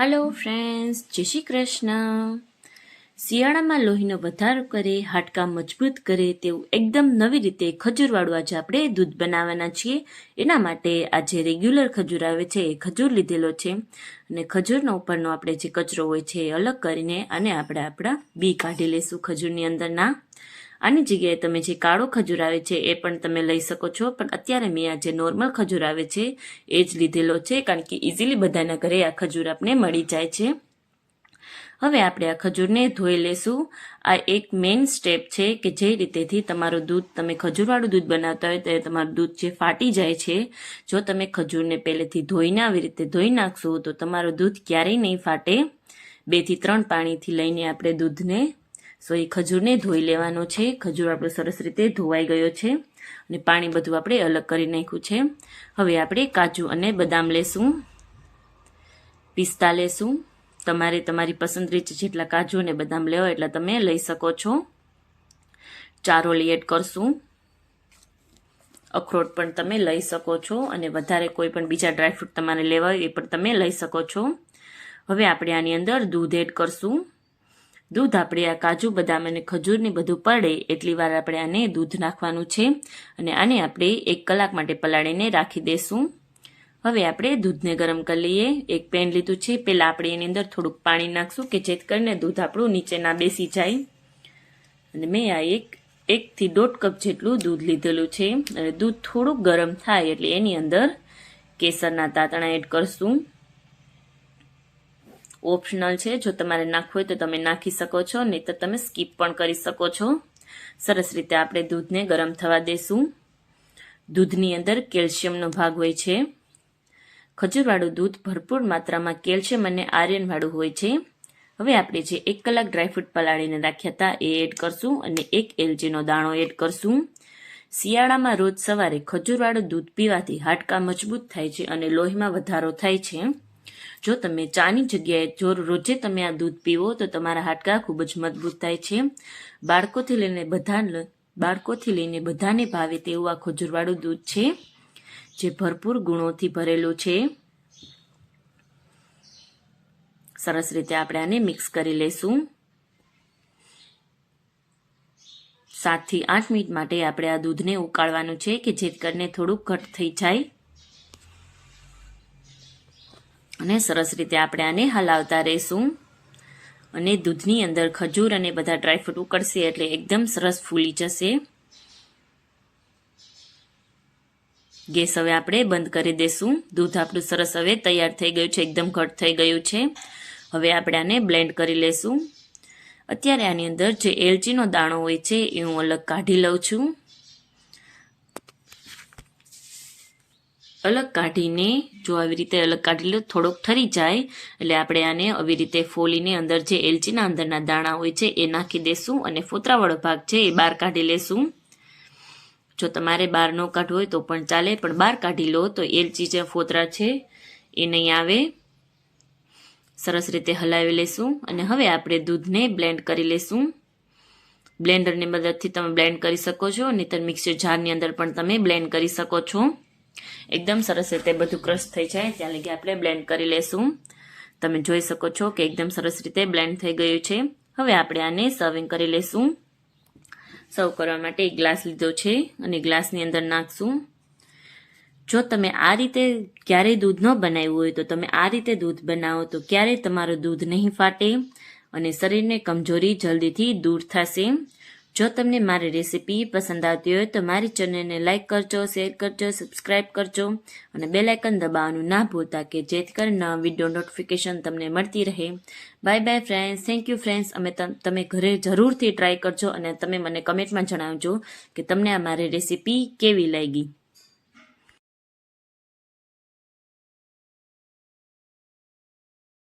Hello friends જય શ્રી કૃષ્ણ. શિયાળામાં લોહીનો વધારો કરે, હાડકા મજબૂત કરે તેવું એકદમ નવી રીતે ખજૂરવાળું આજે આપણે દૂધ બનાવવાના છીએ. એના માટે આજે રેગ્યુલર ખજૂર આવે છે. એ ખજૂર લીધેલો છે. અને ખજૂરનો ઉપરનો આપણે જે કચરો હોય છે એ અલગ કરીને અને આપણે આપણા બી કાઢી લઈશું ખજૂરની અંદરના. આની જગ્યાએ તમે જે કાળો ખજૂર આવે છે એ પણ તમે લઈ શકો છો. પણ અત્યારે મેં આ જે નોર્મલ ખજૂર આવે છે, એ જ લીધેલો છે, કારણ કે ઇઝીલી બધાના ઘરે આ ખજૂર આપણે મળી જાય છે. હવે આપણે આ ખજૂરને ધોઈ લેશું. આ એક મેઇન સ્ટેપ છે કે જે રીતેથી તમારું દૂધ, તમે ખજૂરવાળું દૂધ બનાવતા હોય ત્યારે તમારું દૂધ જે ફાટી જાય છે, જો તમે ખજૂરને પહેલેથી ધોઈને આવી રીતે ધોઈ નાખશો તો તમારું દૂધ ક્યારેય નહીં ફાટે. બેથી ત્રણ પાણીથી લઈને આપણે દૂધને સો એ ખજૂરને ધોઈ લેવાનો છે. ખજૂર આપણો સરસ રીતે ધોવાઈ ગયો છે અને પાણી બધું આપણે અલગ કરી નાખ્યું છે. હવે આપણે કાજુ અને બદામ લેશું, પિસ્તા લેશું. તમારે તમારી પસંદ જેટલા કાજુ અને બદામ લેવા એટલા તમે લઈ શકો છો. ચારોલી એડ કરશું. અખરોટ પણ તમે લઈ શકો છો અને વધારે કોઈ પણ બીજા ડ્રાયફ્રૂટ તમારે લેવા હોય એ પણ તમે લઈ શકો છો. હવે આપણે આની અંદર દૂધ એડ કરશું. દૂધ આપણે આ કાજુ, બદામ અને ખજૂરની બધું પડે એટલી વાર આપણે આને દૂધ નાખવાનું છે અને આને આપણે એક કલાક માટે પલાળીને રાખી દઈશું હવે આપણે દૂધને ગરમ કરી લઈએ. એક પેન લીધું છે. પહેલાં આપણે એની અંદર થોડુંક પાણી નાખશું કે જેથી કરીને દૂધ આપણું નીચે ના બેસી જાય. અને મેં આ એક, એકથી દોઢ કપ જેટલું દૂધ લીધેલું છે. અને દૂધ થોડુંક ગરમ થાય એટલે એની અંદર કેસરના તાતણા એડ કરશું. ઓપ્શનલ છે. જો તમારે નાખવું હોય તો તમે નાખી શકો છો, નહીં તો તમે સ્કીપ પણ કરી શકો છો. સરસ રીતે આપણે દૂધને ગરમ થવા દેશું. દૂધની અંદર કેલ્શિયમનો ભાગ હોય છે. ખજૂરવાળું દૂધ ભરપૂર માત્રામાં કેલ્શિયમ અને આયર્નવાળું હોય છે. હવે આપણે જે એક કલાક ડ્રાયફ્રૂટ પલાળીને રાખ્યા હતા એ એડ કરશું અને એક એલચીનો દાણો એડ કરશું. શિયાળામાં રોજ સવારે ખજૂરવાળું દૂધ પીવાથી હાડકાં મજબૂત થાય છે અને લોહીમાં વધારો થાય છે. જો તમે ચાની જગ્યાએ જો રોજે તમે આ દૂધ પીવો, તો તમારા હાડકાં ખૂબ જ મજબૂત થાય છે. બાળકોથી લઈને બધા બાળકોથી લઈને બધાને ભાવે તેવું આ ખજૂરવાળું દૂધ છે, જે ભરપૂર ગુણોથી ભરેલું છે. સરસ રીતે આપણે આને મિક્સ કરી લઈશું. સાતથી આઠ મિનિટ માટે આપણે આ દૂધને ઉકાળવાનું છે, કે જેથી કરીને થોડુંક ઘટ થઈ જાય. અને સરસ રીતે આપણે આને હલાવતા રહીશું. અને દૂધની અંદર ખજૂર અને બધા ડ્રાયફ્રૂટ ઉકળશે એટલે એકદમ સરસ ફૂલી જશે. ગેસ હવે આપણે બંધ કરી દઈશું દૂધ આપણું સરસ હવે તૈયાર થઈ ગયું છે, એકદમ ઘટ થઈ ગયું છે. હવે આપણે આને બ્લેન્ડ કરી લઈશું અત્યારે આની અંદર જે એલચીનો દાણો હોય છે, એ હું અલગ કાઢી લઉં છું. અલગ કાઢીને, જો આવી રીતે અલગ કાઢી લો, થોડોક ઠરી જાય, એટલે આપણે આને આવી રીતે ફોલીને અંદર જે એલચીના અંદરના દાણા હોય છે, એ નાખી દેશું અને ફોતરાવાળો ભાગ છે, એ બહાર કાઢી લેશું. જો તમારે બહાર ન કાઢવું હોય તો પણ ચાલે, પણ બહાર કાઢી લો તો એલચી જે ફોતરા છે, એ નહીં આવે. સરસ રીતે હલાવી લેશું અને હવે આપણે દૂધને બ્લેન્ડ કરી લેશું. બ્લેન્ડરની મદદથી તમે બ્લેન્ડ કરી શકો છો, નહીતર મિક્સર જારની અંદર પણ તમે બ્લેન્ડ કરી શકો છો. એકદમ સરસ રીતે બધું ક્રશ થઈ જાય, ત્યાં લગી આપણે બ્લેન્ડ કરી લેશું. તમે જોઈ શકો છો કે એકદમ સરસ રીતે બ્લેન્ડ થઈ ગયું છે. હવે આપણે આને સર્વિંગ કરી લેશું. સર્વ કરવા માટે એક ગ્લાસ લીધો છે અને ગ્લાસની અંદર નાખશું. જો તમે આ રીતે ક્યારેય દૂધ ન બનાવ્યું હોય તો તમે આ રીતે દૂધ બનાવો તો ક્યારેય તમારું દૂધ નહીં ફાટે અને શરીરને કમજોરી જલ્દીથી દૂર થશે. જો તમને મારી રેસીપી પસંદ આવતી હોય તો મારી ચેનલને લાઇક કરજો, શેર કરજો, સબસ્ક્રાઇબ કરજો અને બે લાઇકન દબાવવાનું ના ભૂલતા કે જેથી કરીને વીડિયો નોટિફિકેશન તમને મળતી રહે. Bye bye friends thank you friends અમે તમે ઘરે જરૂરથી ટ્રાય કરજો અને તમે મને કમેન્ટમાં જણાવજો કે તમને આ મારી રેસીપી કેવી લાગી.